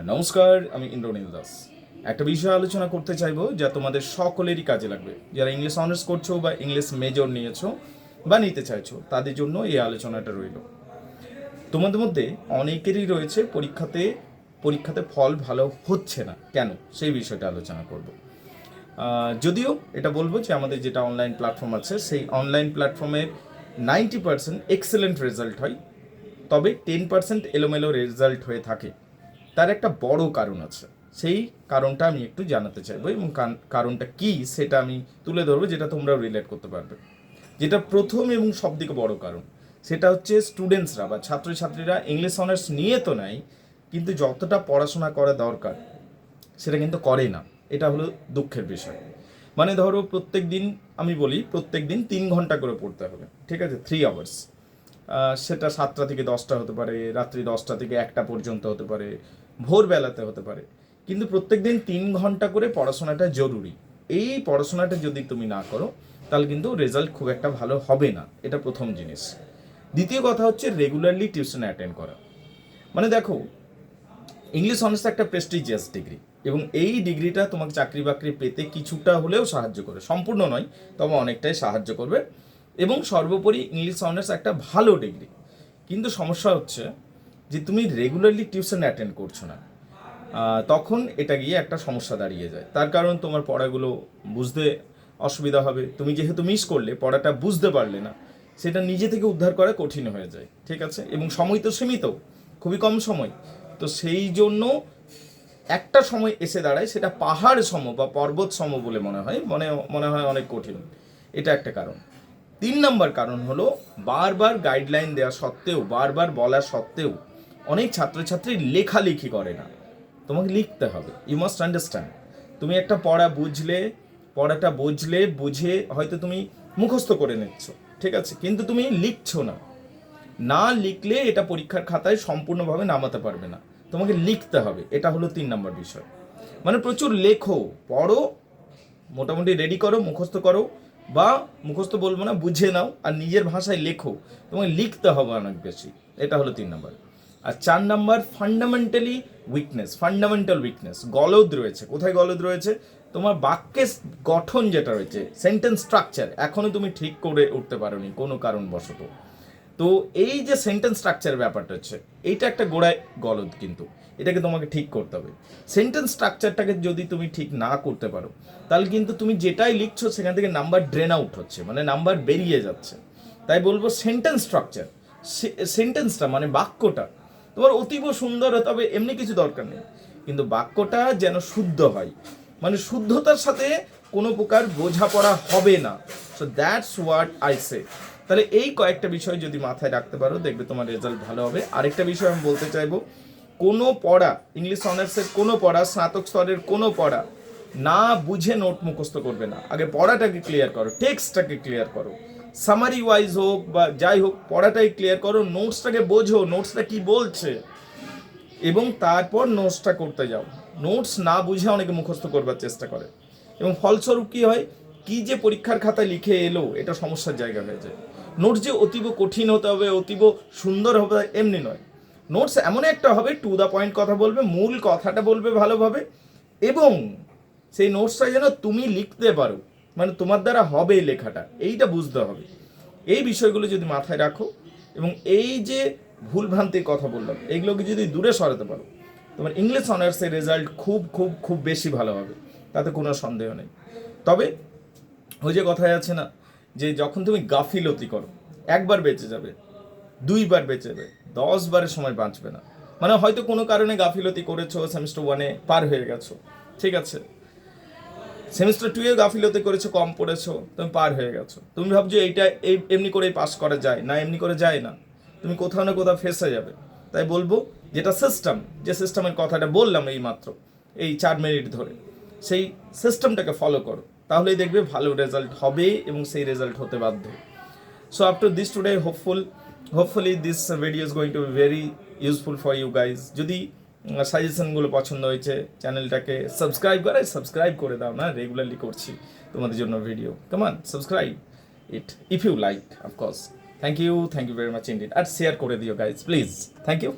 নমস্কার, আমি ইন্দ্রনীল দাস। একটা বিষয় আলোচনা করতে চাইব যা তোমাদের সকলেরই কাজে লাগবে। যারা ইংলিশ অনার্স করছ বা ইংলিশ মেজর নিয়েছো বা নিতে চাইছো, তাদের জন্য এই আলোচনাটা রইল। তোমাদের মধ্যে অনেকেরই রয়েছে পরীক্ষাতে পরীক্ষাতে ফল ভালো হচ্ছে না। কেন? সেই বিষয়টা আলোচনা করব। যদিও এটা বলব যে আমাদের যেটা অনলাইন প্ল্যাটফর্ম আছে, সেই অনলাইন প্ল্যাটফর্মের নাইনটি পার্সেন্ট এক্সেলেন্ট রেজাল্ট হয়। তবে টেন পার্সেন্ট এলোমেলো রেজাল্ট হয়ে থাকে। তার একটা বড় কারণ আছে। সেই কারণটা আমি একটু জানাতে চাইব এবং কারণটা কি সেটা আমি তুলে ধরবো, যেটা তোমরাও রিলেট করতে পারবে। যেটা প্রথম এবং সব সবথেকে বড় কারণ, সেটা হচ্ছে স্টুডেন্টসরা বা ছাত্রছাত্রীরা ইংলিশ অনার্স নিয়ে তো নাই, কিন্তু যতটা পড়াশোনা করা দরকার, সেটা কিন্তু করে না। এটা হলো দুঃখের বিষয়। মানে ধরো প্রত্যেক দিন আমি বলি প্রত্যেক দিন তিন ঘণ্টা করে পড়তে হবে, ঠিক আছে? থ্রি আওয়ার্স সেটা সাতটা থেকে দশটা হতে পারে, রাত্রি দশটা থেকে একটা পর্যন্ত হতে পারে ভোরবেলাতে হতে পারে। কিন্তু প্রত্যেক দিন তিন ঘণ্টা করে পড়াশোনাটা জরুরি। এই পড়াশোনাটা যদি তুমি না করো, তাহলে কিন্তু রেজাল্ট খুব একটা ভালো হবে না। এটা প্রথম জিনিস। দ্বিতীয় কথা হচ্ছে রেগুলারলি টিউশন অ্যাটেন্ড করা। মানে দেখো ইংলিশ অনার্স একটা প্রেস্টিজিয়াস ডিগ্রি এবং এই ডিগ্রিটা তোমাকে চাকরি বাকরি পেতে কিছুটা হলেও সাহায্য করে। সম্পূর্ণ নয়, তবে অনেকটাই সাহায্য করবে। এবং সর্বোপরি ইংলিশ অনার্স একটা ভালো ডিগ্রি কিন্তু সমস্যা হচ্ছে যে তুমি রেগুলারলি টিউশন অ্যাটেন্ড করছ না তখন এটা গিয়ে একটা সমস্যা দাঁড়িয়ে যায়। তার কারণ তোমার পড়াগুলো বুঝতে অসুবিধা হবে। তুমি যেহেতু মিস করলে, পড়াটা বুঝতে পারলে না, সেটা নিজে থেকে উদ্ধার করা কঠিন হয়ে যায়, ঠিক আছে? এবং সময় তো সীমিত, খুবই কম সময়। তো সেই জন্য একটা সময় এসে দাঁড়ায়, সেটা পাহাড় সম বা পর্বত সম বলে মনে হয়, মনে মনে হয় অনেক কঠিন। এটা একটা কারণ। তিন নম্বর কারণ হলো, বারবার গাইডলাইন দেওয়া সত্ত্বেও, বারবার বলা সত্ত্বেও অনেক ছাত্রছাত্রী লেখালেখি করে না। তোমাকে লিখতে হবে। ইউ মাস্ট আন্ডারস্ট্যান্ড তুমি একটা পড়া বুঝলে, পড়াটা বুঝলে, বুঝে হয়তো তুমি মুখস্থ করে নিচ্ছ। ঠিক আছে? কিন্তু তুমি লিখছো না। না লিখলে এটা পরীক্ষার খাতায় সম্পূর্ণভাবে নামাতে পারবে না। তোমাকে লিখতে হবে। এটা হলো তিন নম্বর বিষয়। মানে প্রচুর লেখো, পড়ো, মোটামুটি রেডি করো, মুখস্থ করো, বা মুখস্থ বলব না, বুঝে নাও, আর নিজের ভাষায় লেখো। তোমাকে লিখতে হবে অনেক বেশি। এটা হলো তিন নম্বর। আর চার number fundamentally weakness fundamental weakness গলদ রয়েছে। কোথায় গলদ রয়েছে? তোমার বাক্যের গঠন যেটা রয়েছে সেন্টেন্স স্ট্রাকচার এখনও তুমি ঠিক করে উঠতে পারোনি কোনো কারণবশত। তো এই যে সেন্টেন্স স্ট্রাকচার ব্যাপারটা হচ্ছে, এইটা একটা গোড়ায় গলদ কিন্তু, এটাকে তোমাকে ঠিক করতে হবে। সেন্টেন্স স্ট্রাকচারটাকে যদি তুমি ঠিক না করতে পারো, তাহলে কিন্তু তুমি যেটাই লিখছো, সেখান থেকে নাম্বার ড্রেন আউট হচ্ছে মানে নাম্বার বেরিয়ে যাচ্ছে। তাই বলব সেন্টেন্স স্ট্রাকচার সেন্টেন্সটা মানে বাক্যটা তোমার অতীব সুন্দর হতে হবে এমনি কিছু দরকার নেই। কিন্তু বাক্যটা যেন শুদ্ধ হয়। মানে শুদ্ধতার সাথে কোনো প্রকার বোঝাপড়া হবে না। So that's what I say তাহলে এই কয়েকটা বিষয় যদি মাথায় রাখতে পারো, দেখবে তোমার রেজাল্ট ভালো হবে। আরেকটা বিষয় আমি বলতে চাইব, কোনো পড়া ইংলিশ অনার্সের কোনো পড়া, স্নাতক স্তরের কোনো পড়া, না বুঝে নোট মুখস্থ করবে না। আগে পড়াটাকে ক্লিয়ার করো টেক্সটটাকে ক্লিয়ার করো। সামারি ওয়াইজ হোক বা যাই হোক, পড়াটাই ক্লিয়ার করো নোটসটাকে বোঝো নোটসটা কি বলছে? এবং তারপর নোটসটা করতে যাও। নোটস না বুঝে অনেকে মুখস্থ করবার চেষ্টা করে। এবং ফলস্বরূপ কি হয়? কি যে পরীক্ষার খাতায় লিখে এলো, এটা সমস্যার জায়গা হয়ে যায়। নোটস যে অতীব কঠিন হতে হবে, অতীব সুন্দর হবে, এমনি নয়। নোটস এমন একটা হবে টু দ্য পয়েন্ট কথা বলবে, মূল কথাটা বলবে ভালোভাবে, এবং সেই নোটসটা যেন তুমি লিখতে পারো। মানে তোমার দ্বারা হবে এই লেখাটা। এইটা বুঝতে হবে। এই বিষয়গুলো যদি মাথায় রাখো এবং এই যে ভুলভ্রান্তির কথা বললাম এইগুলোকে যদি দূরে সরাতে পারো, তোমার ইংলিশ অনার্সের রেজাল্ট খুব খুব খুব বেশি ভালো হবে। তাতে কোনো সন্দেহ নেই। তবে ওই যে কথায় আছে না, যে যখন তুমি গাফিলতি করো, একবার বেঁচে যাবে, দুইবার বেঁচে যাবে দশ বারের সময় বাঁচবে না। মানে হয়তো কোনো কারণে গাফিলতি করেছ সেমিস্টার ওয়ানে পার হয়ে গেছো। ঠিক আছে? সেমিস্টার টু এ গাফিলতি করেছ কম পড়েছো তুমি পার হয়ে গেছো। তুমি ভাবছ এইটা এই এমনি করেই পাস করা যায় না এমনি করে যায় না। তুমি কোথাও না কোথাও ফেসে যাবে। তাই বলব যেটা সিস্টেম যে সিস্টেমের কথাটা বললাম এই মাত্র এই চার মিনিট ধরে সেই সিস্টেমটাকে ফলো করো। তাহলেই দেখবে ভালো রেজাল্ট হবে এবং সেই রেজাল্ট হতে বাধ্য। So after this today, hopeful, hopefully this video is going to be very useful for you guys. যদি সাজেশনগুলো পছন্দ হয়েছে চ্যানেলটাকে সাবস্ক্রাইব করে সাবস্ক্রাইব করে দাও, না? রেগুলারলি করছি তোমাদের জন্য ভিডিও কেমন subscribe it if you like of course thank you thank you very much indeed R share করে দিও গাইজ প্লিজ থ্যাংক ইউ